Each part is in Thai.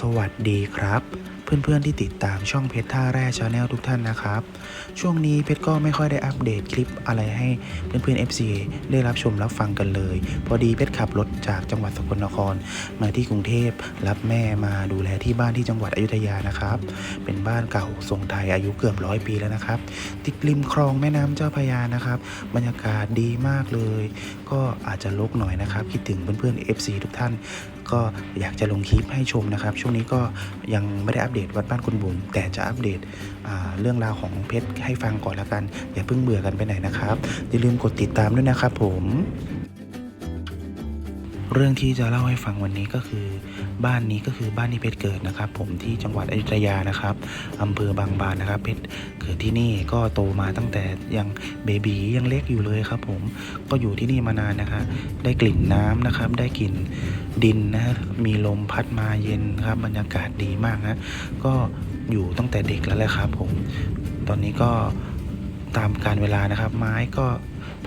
สวัสดีครับ เพื่อนๆที่ติดตามช่องเพชรท่าแร่ชาแนลทุกท่านนะครับ ช่วงนี้เพชรก็ไม่ค่อยได้อัปเดตคลิปอะไรให้เพื่อนๆ FC ได้รับชมรับฟังกันเลย พอดีเพชรขับรถจากจังหวัดสกลนคร มาที่กรุงเทพรับแม่มาดูแลที่บ้านที่จังหวัดอยุธยานะครับ เป็นบ้านเก่าทรงไทยอายุเกือบร้อยปีแล้วนะครับ ติดริมคลองแม่น้ำเจ้าพระยานะครับ บรรยากาศดีมากเลย ก็อาจจะลกหน่อยนะครับ คิดถึงเพื่อนๆ FC ทุกท่าน ก็อยากจะลงคลิปให้ชมนะครับ ช่วงนี้ก็ยังไม่ได้อัปเดตวัดบ้านคุณบุ๋มแต่จะอัปเดตเรื่องราวของเพชรให้ฟังก่อนละกันอย่าเพิ่งเบื่อกันไปไหนนะครับอย่าลืมกดติดตามด้วยนะครับผม เรื่องที่จะเล่าให้ฟังวันนี้ก็คือ บ้านนี้ก็คือบ้านที่เพชรเกิดนะครับ ผมที่จังหวัดอยุธยานะครับอำเภอบางบานนะครับเพชรเกิดที่นี่ก็โตมาตั้งแต่ยังเบบียังเล็กอยู่เลยครับ ผมก็อยู่ที่นี่มานานนะคะ ได้กลิ่นน้ำนะครับ ได้กลิ่นดินนะมีลมพัดมาเย็นครับบรรยากาศดีมากนะก็อยู่ตั้งแต่เด็กแล้วแหละครับ ผมตอนนี้ก็ตามการเวลานะครับ ไม้ก็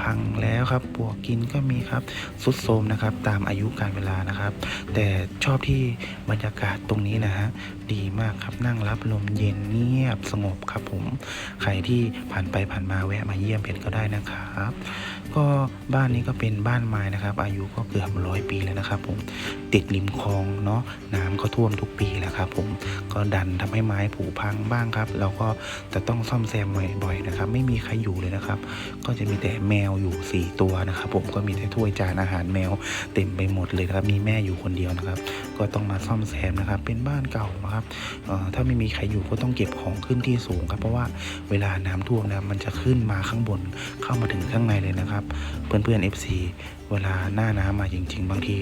พังแล้วครับปวกกินก็มีครับสุดโทมนะครับตามอายุการเวลานะครับ แต่ชอบที่บรรยากาศตรงนี้นะฮะดีมากครับนั่งรับลมเย็นเงียบสงบครับ ผมใครที่ผ่านไปผ่านมาแวะมาเยี่ยมเพชรก็ได้นะครับ ก็บ้านนี้ก็เป็นบ้านไม้นะครับ อายุก็เกือบร้อยปีแล้วนะครับ ผมติดริมคลองเนาะน้ำก็ท่วมทุกปีแหละครับ ผมก็ดันทำให้ไม้ผุพังบ้างครับ เราก็จะต้องซ่อมแซมบ่อยๆนะครับ ไม่มีใครอยู่เลยนะครับ ก็จะมีแต่แม่วอยู่ 4 ตัวนะครับ ผมก็มีแต่ถ้วยจานอาหารแมวเต็มไปหมดเลยนะครับ มีแม่อยู่คนเดียวนะครับ ก็ต้องมาซ่อมแซมนะครับ เป็นบ้านเก่านะครับถ้าไม่มีใครอยู่ก็ต้องเก็บของขึ้นที่สูงครับ เพราะว่าเวลาน้ำท่วมนะมันจะขึ้นมาข้างบนเข้ามาถึงข้างในเลยนะครับ เพื่อนๆ FC เวลาหน้าน้ำมาจริง ๆ บางที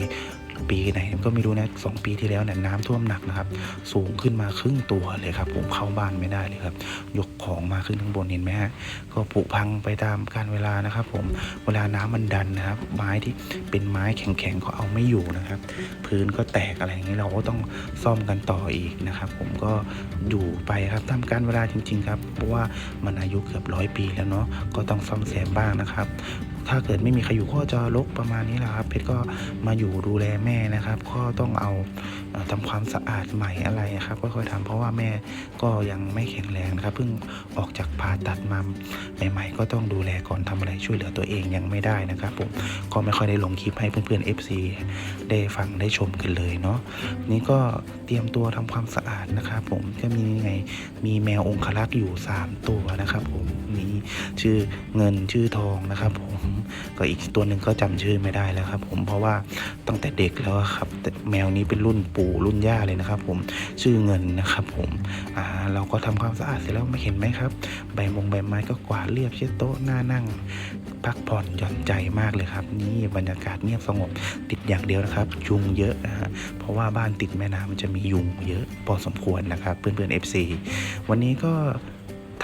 ปีไหนก็ไม่รู้นะสองปีที่แล้วเนี่ยน้ำท่วมหนักนะครับ สูงขึ้นมาครึ่งตัวเลยครับ ผมเข้าบ้านไม่ได้เลยครับ ยกของมาขึ้นข้างบนเห็นไหมฮะก็ผุพังไปตามการเวลานะครับ ผมเวลาน้ำมันดันนะครับ ไม้ที่เป็นไม้แข็งๆก็เอาไม่อยู่นะครับ พื้นก็แตกอะไรอย่างนี้เราก็ต้องซ่อมกันต่ออีกนะครับ ผมก็อยู่ไปครับตามการเวลาจริง ๆ ครับเพราะว่ามันอายุเกือบร้อยปีแล้วเนาะก็ต้องซ่อมแซมบ้างนะครับ ถ้าเกิดไม่มีใครอยู่ก็จะรกประมาณนี้แหละครับ เพชรก็มาอยู่ดูแลแม่นะครับ ก็ต้องเอาเอ่อทำความสะอาดใหม่อะไรครับค่อยๆทำเพราะว่าแม่ก็ยังไม่แข็งแรงนะครับเพิ่งออกจากผ่าตัดมาใหม่ๆ ก็ต้องดูแลก่อนทำอะไรช่วยเหลือตัวเองยังไม่ได้นะครับผมก็ไม่ค่อยได้ลงคลิปให้เพื่อนๆ FC ได้ฟังได้ชมกันเลยเนาะนี่ก็เตรียมตัวทำความสะอาดนะครับผมก็มีไงมีแมวองครักษ์อยู่ 3 ตัวนะครับผมมีชื่อเงินชื่อทองนะครับผมก็อีกตัวหนึ่งก็จำชื่อไม่ได้แล้วครับ ผมเพราะว่าตั้งแต่เด็กแล้วครับแต่แมวนี้เป็นรุ่นปู่รุ่นย่าเลยนะครับ ผมชื่อเงินนะครับ ผมอ่าเราก็ทำความสะอาดเสร็จแล้วไม่เห็นไหมครับ ใบมงใบไม้ก็กวาดเรียบเช็ดโต๊ะหน้านั่ง พักผ่อนหย่อนใจมากเลยครับ นี่บรรยากาศเงียบสงบติดอย่างเดียวนะครับยุงเยอะนะฮะเพราะว่าบ้านติดแม่น้ำมันจะมียุงเยอะพอสมควรนะครับ เพื่อนๆ FC วันนี้ก็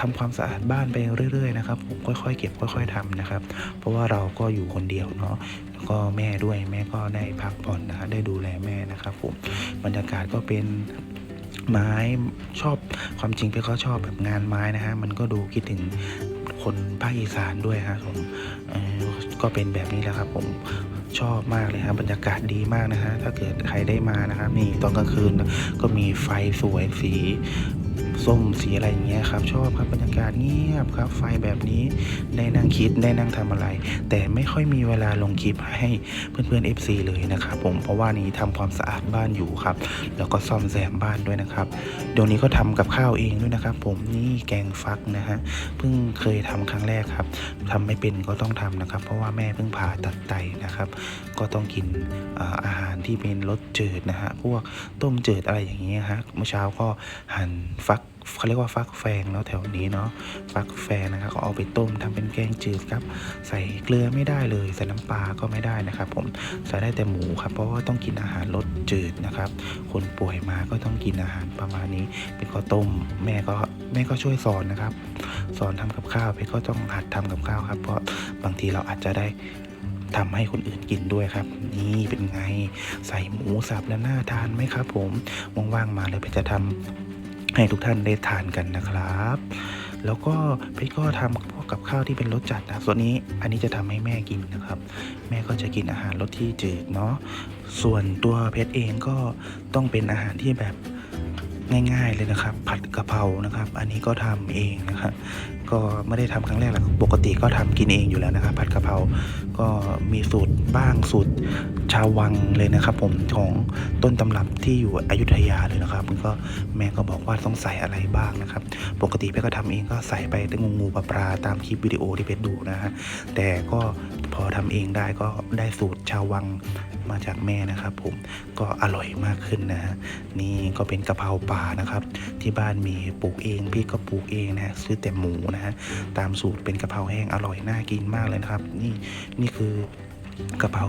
ทำความสะอาดบ้านไปเรื่อยๆนะครับผมค่อยๆ เก็บค่อย ๆทำนะครับ เพราะว่าเราก็อยู่คนเดียวเนาะแล้วก็แม่ด้วยแม่ก็ได้พักผ่อนนะได้ดูแลแม่นะครับผมบรรยากาศก็เป็นไม้ชอบความจริงพี่ก็ชอบแบบงานไม้นะฮะมันก็ดูคิดถึงคนภาคอีสานด้วยฮะผมก็เป็นแบบนี้แหละครับผมชอบมากเลยครับบรรยากาศดีมากนะฮะถ้าเกิดใครได้มานะครับ นี่ตอนกลางคืนก็มีไฟสวยสี ส้มสีอะไรอย่างเงี้ยครับ ชอบครับบรรยากาศเงียบครับ ไฟแบบนี้ได้นั่งคิดได้นั่งทำอะไร แต่ไม่ค่อยมีเวลาลงคลิปให้เพื่อนๆ FC เลยนะครับผมเพราะว่านี้ทำความสะอาดบ้านอยู่ครับ แล้วก็ซ่อมแซมบ้านด้วยนะครับเดี๋ยวนี้ก็ทำกับข้าวเองด้วยนะครับ ผมนี่แกงฟักนะฮะเพิ่งเคยทำครั้งแรกครับทำไม่เป็นก็ต้องทำนะครับ เพราะว่าแม่เพิ่งผ่าตัดไตนะครับ ก็ต้องกินอาอาหารที่เป็นรสจืดนะฮะพวกต้มจืดอะไรอย่างเงี้ยฮะเมื่อเช้าก็หั่นฟัก เขาเรียกว่าฟักแฟงแล้วแถวนี้เนาะฟักแฟงนะครับก็เอาไปต้มทำเป็นแกงจืดครับ ใส่เกลือไม่ได้เลยใส่น้ำปลาก็ไม่ได้นะครับ ผมใส่ได้แต่หมูครับเพราะว่าต้องกินอาหารรสจืดนะครับ คนป่วยมาก็ต้องกินอาหารประมาณนี้ เป็นข้าวต้มแม่ก็แม่ก็ช่วยสอนนะครับ สอนทำกับข้าวเพชรก็ต้องหัดทำกับข้าวครับ เพราะบางทีเราอาจจะได้ทำให้คนอื่นกินด้วยครับ นี่เป็นไงใส่หมูสับแล้วน่าทานไหมครับ ผมว่างๆมาเลยเพชรจะทำ ให้ทุกท่านได้ทานกันนะครับ แล้วก็เพชรก็ทำพวกกับข้าวที่เป็นรสจัดนะส่วนนี้อันนี้จะทำให้แม่กินนะครับ แม่ก็จะกินอาหารรสที่จืดเนาะส่วนตัวเพชรเองก็ต้องเป็นอาหารที่แบบง่ายๆเลยนะครับ ผัดกะเพรานะครับ อันนี้ก็ทำเองนะครับ ก็ไม่ได้ทำครั้งแรกหรอกปกติก็ทำกินเองอยู่แล้วนะครับ ผัดกะเพราก็มีสูตรบ้างสูตรชาววังเลยนะครับ ผมของต้นตำรับที่อยู่อยุธยาเลยนะครับมันก็แม่ก็บอกว่าต้องใส่อะไรบ้างนะครับ ปกติเพชรก็ทำเองก็ใส่ไปแต่งูงูปลาปลาตามคลิปวิดีโอที่เพชรดูนะฮะแต่ก็พอทำเองได้ก็ได้สูตรชาววังมาจากแม่นะครับ ผมก็อร่อยมากขึ้นนะฮะนี่ก็เป็นกะเพราป่านะครับ ที่บ้านมีปลูกเองพี่ก็ปลูกเองนะซื้อแต่หมูนะฮะตามสูตรเป็นกะเพราแห้งอร่อยน่ากินมากเลยนะครับ นี่นี่คือ กะเพรา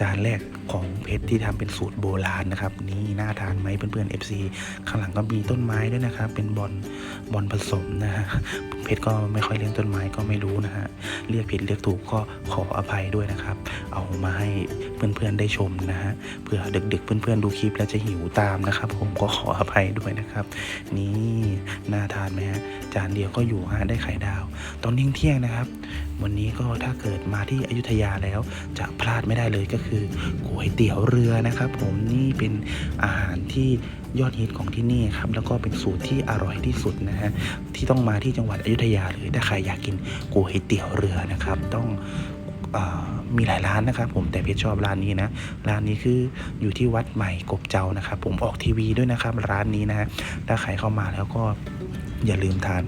จานแรกของเพชรที่ทำเป็นสูตรโบราณนะครับ นี่น่าทานไหมเพื่อนๆ FC ข้างหลังก็มีต้นไม้ด้วยนะครับ เป็นบอลบอลผสมนะฮะเพชรก็ไม่ค่อยเลี้ยงต้นไม้ก็ไม่รู้นะฮะเรียกผิดเรียกถูกก็ขออภัยด้วยนะครับ เอามาให้เพื่อนๆได้ชมนะฮะเผื่อดึกๆเพื่อนๆดูคลิปแล้วจะหิวตามนะครับ ผมก็ขออภัยด้วยนะครับ นี่น่าทานไหมฮะจานเดียวก็อยู่ฮะได้ไข่ดาว ตอนเที่ยงๆนะครับ วันนี้ก็ถ้าเกิดมาที่อยุธยาแล้ว จะพลาดไม่ได้เลยก็คือก๋วยเตี๋ยวเรือนะครับ ผมนี่เป็นอาหารที่ยอดฮิตของที่นี่ครับแล้วก็เป็นสูตรที่อร่อยที่สุดนะฮะที่ต้องมาที่จังหวัดอยุธยาเลยถ้าใครอยากกินก๋วยเตี๋ยวเรือนะครับ ต้องมีหลายร้านนะครับผมแต่เพชรชอบร้านนี้นะร้านนี้คืออยู่ที่วัดใหม่กบเจ้านะครับผมออกทีวีด้วยนะครับร้านนี้นะฮะถ้าใครเข้ามาแล้วก็อย่าลืมทาน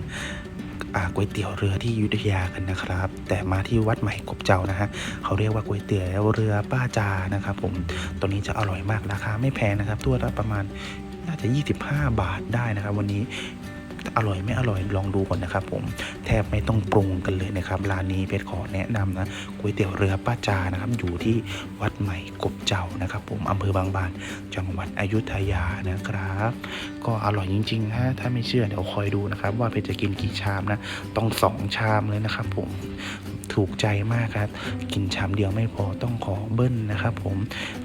ก๋วยเตี๋ยวเรือที่ยุธยากันนะครับ แต่มาที่วัดใหม่กบเจ้านะฮะเขาเรียกว่าก๋วยเตี๋ยวเรือป้าจานะครับ ผมตัวนี้จะอร่อยมากราคาไม่แพงนะครับ ตัวละประมาณน่าจะ 25 บาทได้นะครับ วันนี้ อร่อยไม่อร่อยลองดูก่อนนะครับผมแทบไม่ต้องปรุงกันเลยนะครับร้านนี้เพชรขอแนะนำนะก๋วยเตี๋ยวเรือป้าจานะครับอยู่ที่วัดใหม่กบเจ้านะครับผมอำเภอบางบาน จังหวัดอยุธยานะครับ ก็อร่อยจริงๆฮะถ้าไม่เชื่อเดี๋ยวคอยดูนะครับ ว่าเพชรจะกินกี่ชามนะต้องสองชามเลยนะครับผม ถูกใจมากครับ กินชามเดียวไม่พอต้องขอเบิ้ลนะครับ ผม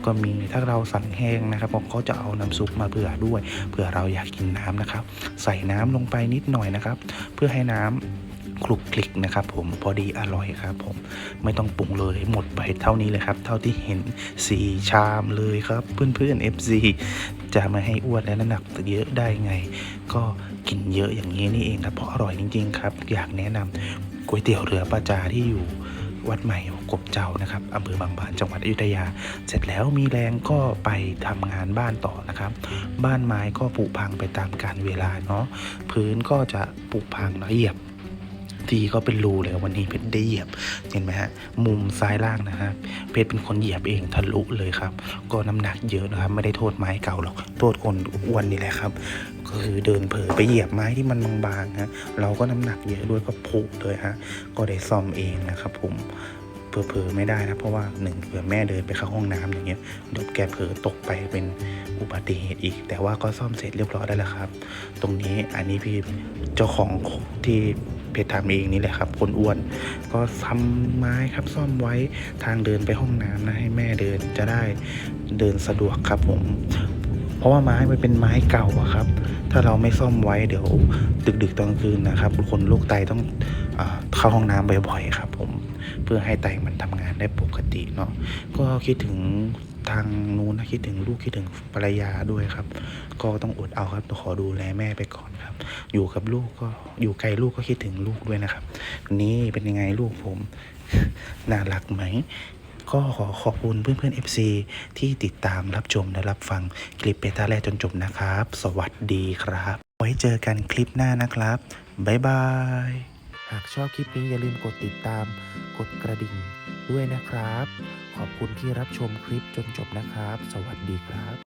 ก็มีถ้าเราสั่งแห้งนะครับผมเขาจะเอาน้ำซุปมาเผื่อด้วยเผื่อเราอยากกินน้ำนะครับ ใส่น้ำลงไปนิดหน่อยนะครับ เพื่อให้น้ำคลุกคลิกนะครับผมพอดีอร่อยครับผมไม่ต้องปรุงเลยหมดไปเท่านี้เลยครับ เท่าที่เห็นสี่ชามเลยครับ เพื่อนๆ FC จะไมาให้อ้วนและน้ำหนักเยอะได้ไง ก็กินเยอะอย่างนี้นี่เองครับเพราะอร่อยจริง ๆ ครับ อยากแนะนำ ก๋วยเตี๋ยวเรือประจาที่อยู่วัดใหม่กบเจ้านะครับอำเภอบางบานจังหวัดอยุธยา เสร็จแล้วมีแรงก็ไปทำงานบ้านต่อนะครับ บ้านไม้ก็ผุพังไปตามกาลเวลาเนาะพื้นก็จะผุพังล้วเหยียบ ทีก็เป็นรูเลยวันนี้เพชรได้เหยียบเห็นไหมฮะมุมซ้ายล่างนะฮะเพชรเป็นคนเหยียบเองทะลุเลยครับ ก็น้ำหนักเยอะนะครับ ไม่ได้โทษไม้เก่าหรอกโทษคนอ้วนนี่แหละครับก็คือเดินเผลอไปเหยียบไม้ที่มันบางๆฮะเราก็น้ำหนักเยอะด้วยก็ผุเลยฮะก็ได้ซ่อมเองนะครับ ผมเผลอๆไม่ได้นะเพราะว่าหนึ่งเผื่อแม่เดินไปเข้าห้องน้ำอย่างเงี้ยเดี๋ยวแกเผลอตกไปเป็นอุบัติเหตุอีก แต่ว่าก็ซ่อมเสร็จเรียบร้อยได้แล้วครับ ตรงนี้อันนี้พี่เจ้าของที่ เพจทำเองนี่แหละครับ คนอ้วน ก็ทำไม้ครับซ่อมไว้ทางเดินไปห้องน้ำนะให้แม่เดินจะได้เดินสะดวกครับผม เพราะว่าไม้มันเป็นไม้เก่าอะครับ ถ้าเราไม่ซ่อมไว้เดี๋ยวดึกๆตอนคืนนะครับ คนโรคไตต้องอเข้าห้องน้ำบ่อยๆครับ ผมเพื่อให้ไตมันทำงานได้ปกติเนาะก็คิดถึง ทางนู้นนะคิดถึงลูกคิดถึงภรรยาด้วยครับ ก็ต้องอดเอาครับขอดูแลแม่ไปก่อนครับ อยู่กับลูกก็อยู่ไกลลูกก็คิดถึงลูกด้วยนะครับ นี่เป็นยังไงลูกผมน่ารักไหมก็ขอขอบคุณเพื่อนๆ FC ที่ติดตามรับชมและรับฟังคลิปเบต้าแรกจนจบนะครับ สวัสดีครับ ไว้เจอกันคลิปหน้านะครับ บ๊ายบาย หากชอบคลิปนี้อย่าลืมกดติดตาม กดกระดิ่ง ด้วยนะครับ ขอบคุณที่รับชมคลิปจนจบนะครับ สวัสดีครับ